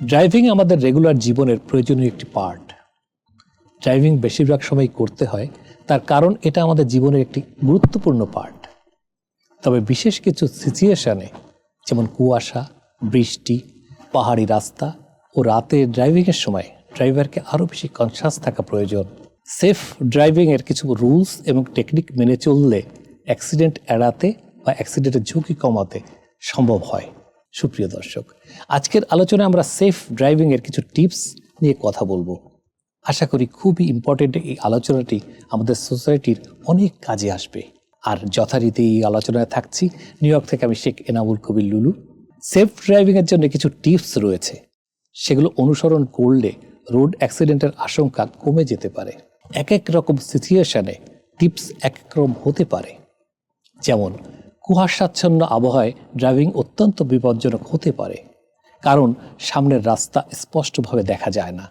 Driving আমাদের regular জীবনের প্রয়োজনীয় একটি পার্ট ড্রাইভিং বেশিরভাগ সময় করতে হয়, তার কারণ এটা আমাদের জীবনের একটি গুরুত্বপূর্ণ পার্ট তবে বিশেষ কিছু সিচুয়েশনে যেমন কুয়াশা, বৃষ্টি, পাহাড়ি রাস্তা ও রাতে ড্রাইভিংয়ের সময় ড্রাইভারকে আরও বেশি কনসাস থাকা প্রয়োজন। সেফ ড্রাইভিংয়ের কিছু রুলস এবং টেকনিক মেনে চললে অ্যাক্সিডেন্ট এড়াতে বা অ্যাক্সিডেন্টের ঝুঁকি কমাতে সম্ভব হয়। সুপ্রিয় দর্শক, আজকের আলোচনায় আমরা সেফ ড্রাইভিংয়ের কিছু টিপস নিয়ে কথা বলব। আশা করি খুবই ইম্পর্টেন্ট এই আলোচনাটি আমাদের সোসাইটির অনেক কাজে আসবে। আর যথারীতি এই আলোচনায় থাকছি নিউ ইয়র্ক থেকে আমি শেখ এনামুল কবির লুলু। সেফ ড্রাইভিংয়ের জন্য কিছু টিপস রয়েছে। সেগুলো অনুসরণ করলে রোড অ্যাক্সিডেন্টের আশঙ্কা কমে যেতে পারে। এক এক রকম সিচুয়েশনে টিপস এক এক রকম হতে পারে। যেমন কুয়াশাচ্ছন্ন আবহাওয়ায় ড্রাইভিং অত্যন্ত বিপজ্জনক হতে পারে, কারণ সামনের রাস্তা স্পষ্টভাবে দেখা যায় না।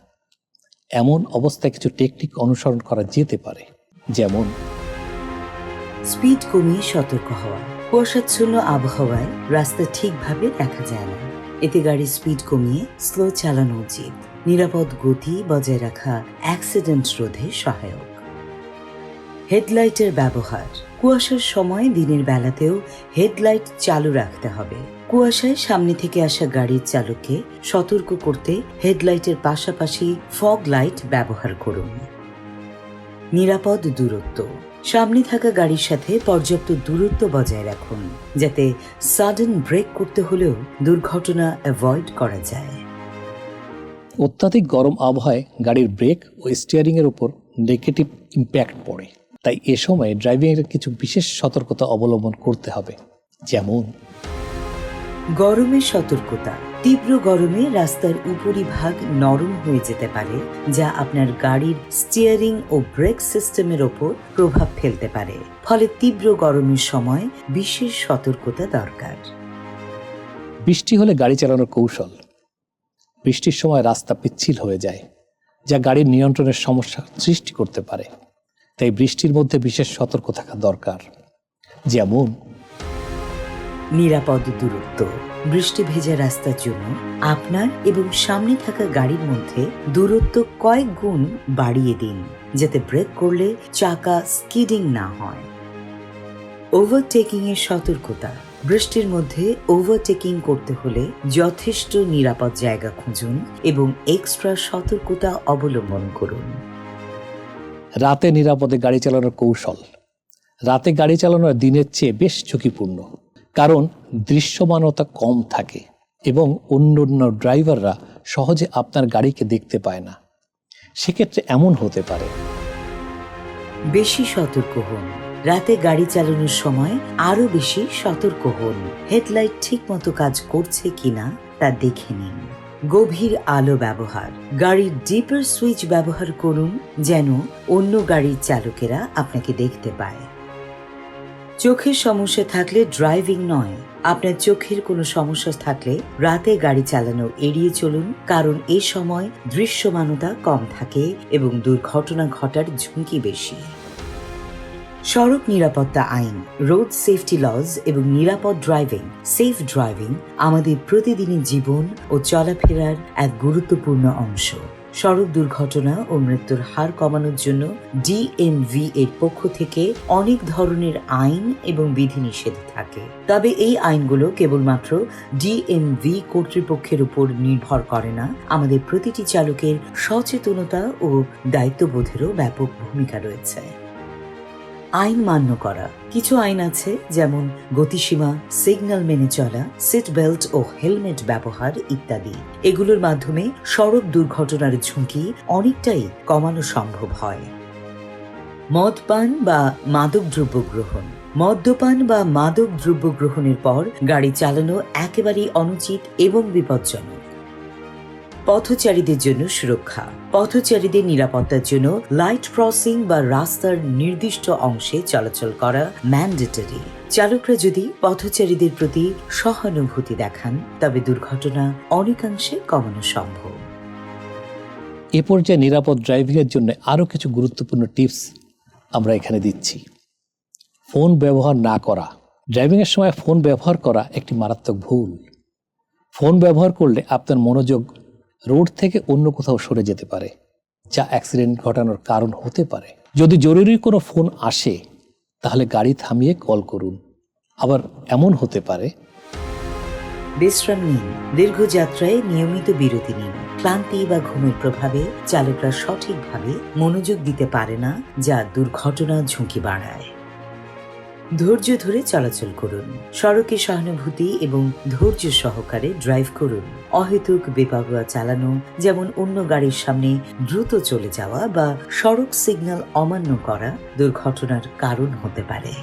এমন অবস্থায় কিছু টেকনিক অনুসরণ করা যেতে পারে, যেমন স্পিড কমিয়ে সতর্ক হওয়া। কুয়াশাচ্ছন্ন আবহাওয়ায় রাস্তা ঠিকভাবে দেখা যায় না। এতে গাড়ির স্পিড কমিয়ে স্লো চালানো উচিত। নিরাপদ গতি বজায় রাখা অ্যাক্সিডেন্ট রোধে সহায়ক। হেডলাইটের ব্যবহার। কুয়াশার সময় দিনের বেলাতেও হেডলাইট চালু রাখতে হবে। কুয়াশায় সামনে থেকে আসা গাড়ির চালককে সতর্ক করতে হেডলাইটের পাশাপাশি ফগ লাইট ব্যবহার করুন। নিরাপদ দূরত্ব। সামনে থাকা গাড়ির সাথে পর্যাপ্ত দূরত্ব বজায় রাখুন, যাতে সাডেন ব্রেক করতে হলেও দুর্ঘটনা অ্যাভয়েড করা যায়। অত্যাধিক গরম আবহাওয়ায় গাড়ির ব্রেক ও স্টিয়ারিংয়ের উপর নেগেটিভ ইম্প্যাক্ট পড়ে। তাই এ সময় ড্রাইভিংয়ের কিছু বিশেষ সতর্কতা অবলম্বন করতে হবে যেমন গরমের সতর্কতা। তীব্র গরমে রাস্তার উপরিভাগ নরম হয়ে যেতে পারে যা আপনার গাড়ির স্টিয়ারিং ও ব্রেক সিস্টেমের ওপর প্রভাব ফেলতে পারে। ফলে তীব্র গরমের সময় বিশেষ সতর্কতা দরকার। বৃষ্টি হলে গাড়ি চালানোর কৌশল। বৃষ্টির সময় রাস্তা পিচ্ছিল হয়ে যায় যা গাড়ির নিয়ন্ত্রণের সমস্যা সৃষ্টি করতে পারে। তাই বৃষ্টির মধ্যে বিশেষ সতর্ক থাকা দরকার। যেমন, নিরাপদ দূরত্ব, বৃষ্টি ভেজা রাস্তার জন্য আপনার এবং সামনে থাকা গাড়ির মধ্যে দূরত্ব কয়েক গুণ বাড়িয়ে দিন, যাতে ব্রেক করলে চাকা স্কিডিং না হয়। ওভারটেকিং এর সতর্কতা, বৃষ্টির মধ্যে ওভারটেকিং করতে হলে যথেষ্ট নিরাপদ জায়গা খুঁজুন এবং এক্সট্রা সতর্কতা অবলম্বন করুন। রাতে নিরাপদে গাড়ি চালানোর কৌশল। রাতে গাড়ি চালানো দিনের চেয়ে বেশ ঝুঁকিপূর্ণ, কারণ দৃশ্যমানতা কম থাকে এবং অন্য অন্য ড্রাইভাররা সহজে আপনার গাড়িকে দেখতে পায় না। সেক্ষেত্রে এমন হতে পারে। বেশি সতর্ক হন। রাতে গাড়ি চালানোর সময় আরও বেশি সতর্ক হন। হেডলাইট ঠিকমতো কাজ করছে কিনা তা দেখে নিন। গভীর আলো ব্যবহার। গাড়ির ডিপার সুইচ ব্যবহার করুন, যেন অন্য গাড়ির চালকেরা আপনাকে দেখতে পায়। চোখের সমস্যা থাকলে ড্রাইভিং নয়। আপনার চোখের কোনো সমস্যা থাকলে রাতে গাড়ি চালানো এড়িয়ে চলুন, কারণ এ সময় দৃশ্যমানতা কম থাকে এবং দুর্ঘটনা ঘটার ঝুঁকি বেশি। সড়ক নিরাপত্তা আইন, রোড সেফটি লজ এবং নিরাপদ ড্রাইভিং সেফ ড্রাইভিং আমাদের প্রতিদিনের জীবন ও চলাফেরার এক গুরুত্বপূর্ণ অংশ। সড়ক দুর্ঘটনা ও মৃত্যুর হার কমানোর জন্য ডিএমভি এর পক্ষ থেকে অনেক ধরনের আইন এবং বিধিনিষেধ থাকে। তবে এই আইনগুলো কেবলমাত্র ডিএমভি কর্তৃপক্ষের উপর নির্ভর করে না, আমাদের প্রতিটি চালকের সচেতনতা ও দায়িত্ববোধেরও ব্যাপক ভূমিকা রয়েছে। আইন মান্য করা। কিছু আইন আছে, যেমন গতিসীমা, সিগন্যাল মেনে চলা, সিট বেল্ট ও হেলমেট ব্যবহার ইত্যাদি। এগুলোর মাধ্যমে সড়ক দুর্ঘটনার ঝুঁকি অনেকটাই কমানো সম্ভব হয়। মদপান বা মাদক দ্রব্য গ্রহণ। মদ্যপান বা মাদক দ্রব্য গ্রহণের পর গাড়ি চালানো একেবারেই অনুচিত এবং বিপজ্জনক। পথচারীদের জন্য সুরক্ষা, পথচারীদের নিরাপত্তার জন্য লাইট ক্রসিং বা রাস্তার নির্দিষ্ট অংশে চলাচল করা ম্যান্ডেটরি চালকরা যদি পথচারীদের প্রতি সহানুভূতি দেখান, তবে দুর্ঘটনা অনেকাংশে কমানো সম্ভব। এ পর্যায়ে নিরাপদ ড্রাইভিংয়ের জন্য আরও কিছু গুরুত্বপূর্ণ টিপস আমরা এখানে দিচ্ছি। ফোন ব্যবহার না করা। ড্রাইভিংয়ের সময় ফোন ব্যবহার করা একটি মারাত্মক ভুল। ফোন ব্যবহার করলে আপনার মনোযোগ রোড থেকে অন্য কোথাও সরে যেতে পারে, যা অ্যাক্সিডেন্ট ঘটানোর কারণ হতে পারে। যদি জরুরি কোনো ফোন আসে, তাহলে গাড়ি থামিয়ে কল করুন। আবার এমন হতে পারে। বিশ্রাম নিন। দীর্ঘ যাত্রায় নিয়মিত বিরতি নিন। ক্লান্তি বা ঘুমের প্রভাবে চালকরা সঠিকভাবে মনোযোগ দিতে পারে না, যা দুর্ঘটনা ঝুঁকি বাড়ায়। ধৈর্য ধরে চলাচল করুন। সড়কে সহানুভূতি এবং ধৈর্য সহকারে ড্রাইভ করুন। অহেতুক বেপাগুয়া চালানো, যেমন অন্য গাড়ির সামনে দ্রুত চলে যাওয়া বা সড়ক সিগন্যাল অমান্য করা দুর্ঘটনার কারণ হতে পারে।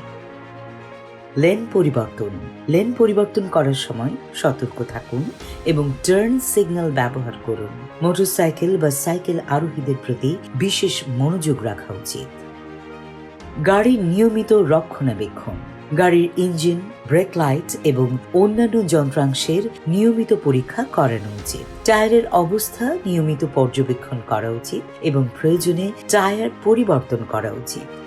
লেন পরিবর্তন। লেন পরিবর্তন করার সময় সতর্ক থাকুন এবং টার্ন সিগন্যাল ব্যবহার করুন। মোটরসাইকেল বা সাইকেল আরোহীদের প্রতি বিশেষ মনোযোগ রাখা উচিত। গাড়ির নিয়মিত রক্ষণাবেক্ষণ, গাড়ির ইঞ্জিন ব্রেক লাইট এবং অন্যান্য যন্ত্রাংশের নিয়মিত পরীক্ষা করানো উচিত। টায়ারের অবস্থা নিয়মিত পর্যবেক্ষণ করা উচিত এবং প্রয়োজনে টায়ার পরিবর্তন করা উচিত।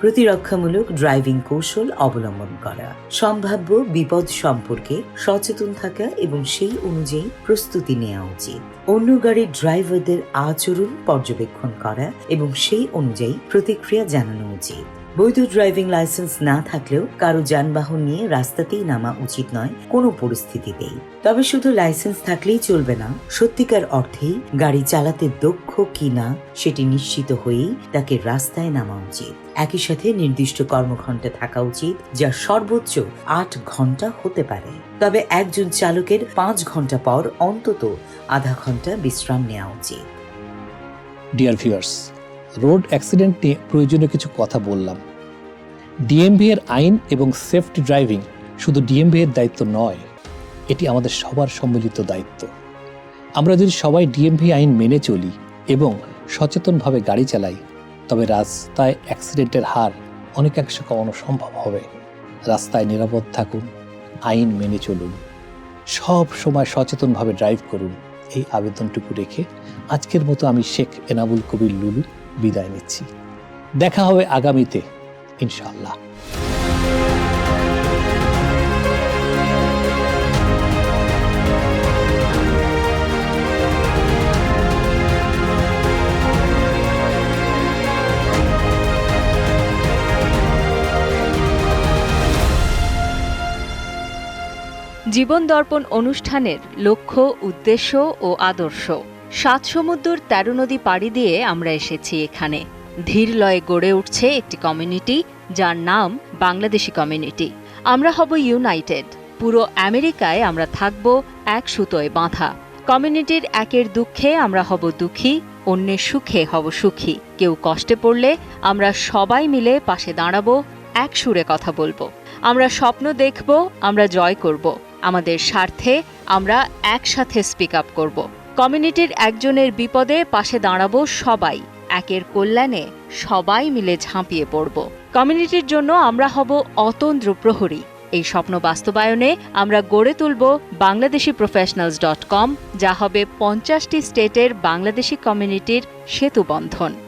প্রতিরক্ষামূলক ড্রাইভিং কৌশল অবলম্বন করা, সম্ভাব্য বিপদ সম্পর্কে সচেতন থাকা এবং সেই অনুযায়ী প্রস্তুতি নেওয়া উচিত। অন্য গাড়ির ড্রাইভারদের আচরণ পর্যবেক্ষণ করা এবং সেই অনুযায়ী প্রতিক্রিয়া জানানো উচিত। বৈধ ড্রাইভিং লাইসেন্স না থাকলেও কারও যানবাহন নিয়ে রাস্তাতেই নামা উচিত নয়, কোনো পরিস্থিতিতেই। তবে শুধু লাইসেন্স থাকলেই চলবে না, সত্যিকার অর্থেই গাড়ি চালাতে দক্ষ কিনা সেটি নিশ্চিত হয়েই তাকে রাস্তায় নামা উচিত। একই সাথে নির্দিষ্ট কর্মঘণ্টা থাকা উচিত, যা সর্বোচ্চ আট ঘণ্টা হতে পারে। তবে একজন চালকের পাঁচ ঘণ্টা পর অন্তত আধা ঘণ্টা বিশ্রাম নেওয়া উচিত। ডিয়ার ভিউয়ার্স রোড অ্যাক্সিডেন্ট নিয়ে প্রয়োজনীয় কিছু কথা বললাম। ডিএমভি এর আইন এবং সেফটি ড্রাইভিং শুধু ডিএমভি এর দায়িত্ব নয়, এটি আমাদের সবার সম্মিলিত দায়িত্ব। আমরা যদি সবাই ডিএমভি আইন মেনে চলি এবং সচেতনভাবে গাড়ি চালাই, তবে রাস্তায় অ্যাক্সিডেন্টের হার অনেকাংশে কমানো সম্ভব হবে। রাস্তায় নিরাপদ থাকুন, আইন মেনে চলুন। সব সময় সচেতনভাবে ড্রাইভ করুন। এই আবেদনটুকু রেখে আজকের মতো আমি শেখ এনাবুল কবির লুলু বিদায় নিচ্ছি। দেখা হবে আগামীতে। ইনশাআল্লাহ। জীবন দর্পণ অনুষ্ঠানের লক্ষ্য, উদ্দেশ্য ও আদর্শ। সাত সমুদ্র তেরো নদী পাড়ি দিয়ে আমরা এসেছি এখানে। ধীর লয়ে গড়ে উঠছে একটি কমিউনিটি যার নাম বাংলাদেশি কমিউনিটি। আমরা হব ইউনাইটেড। পুরো আমেরিকায় আমরা থাকব এক সুতোয় বাঁধা। কমিউনিটির একের দুঃখে আমরা হব দুঃখী, অন্যের সুখে হব সুখী। কেউ কষ্টে পড়লে আমরা সবাই মিলে পাশে দাঁড়াবো, এক সুরে কথা বলব। আমরা স্বপ্ন দেখব, আমরা জয় করব। আমাদের স্বার্থে আমরা একসাথে স্পিক আপ করব। কমিউনিটির একজনের বিপদে পাশে দাঁড়াবো সবাই। একের কল্যাণে সবাই মিলে ঝাঁপিয়ে পড়ব। কমিউনিটির জন্য আমরা হব অতন্দ্র প্রহরী। এই স্বপ্ন বাস্তবায়নে আমরা গড়ে তুলব বাংলাদেশি প্রফেশনালস ডট কম যা হবে পঞ্চাশটি স্টেটের বাংলাদেশি কমিউনিটির সেতু বন্ধন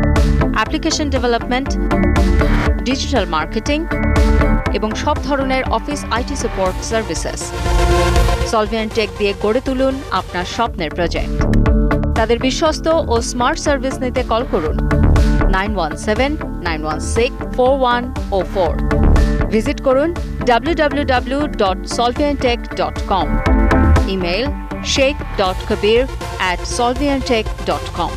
application development, digital marketing এবং সব ধরনের office IT support services. Solvian tech দিয়ে গড়ে তুলুন আপনার স্বপ্নের প্রজেক্ট। তাদের বিশ্বস্ত ও স্মার্ট সার্ভিস নিতে কল করুন nine one seven, nine one six, four one o four. Visit করুন com. Email Sheikh dot Kabir at Solvian tech dot com.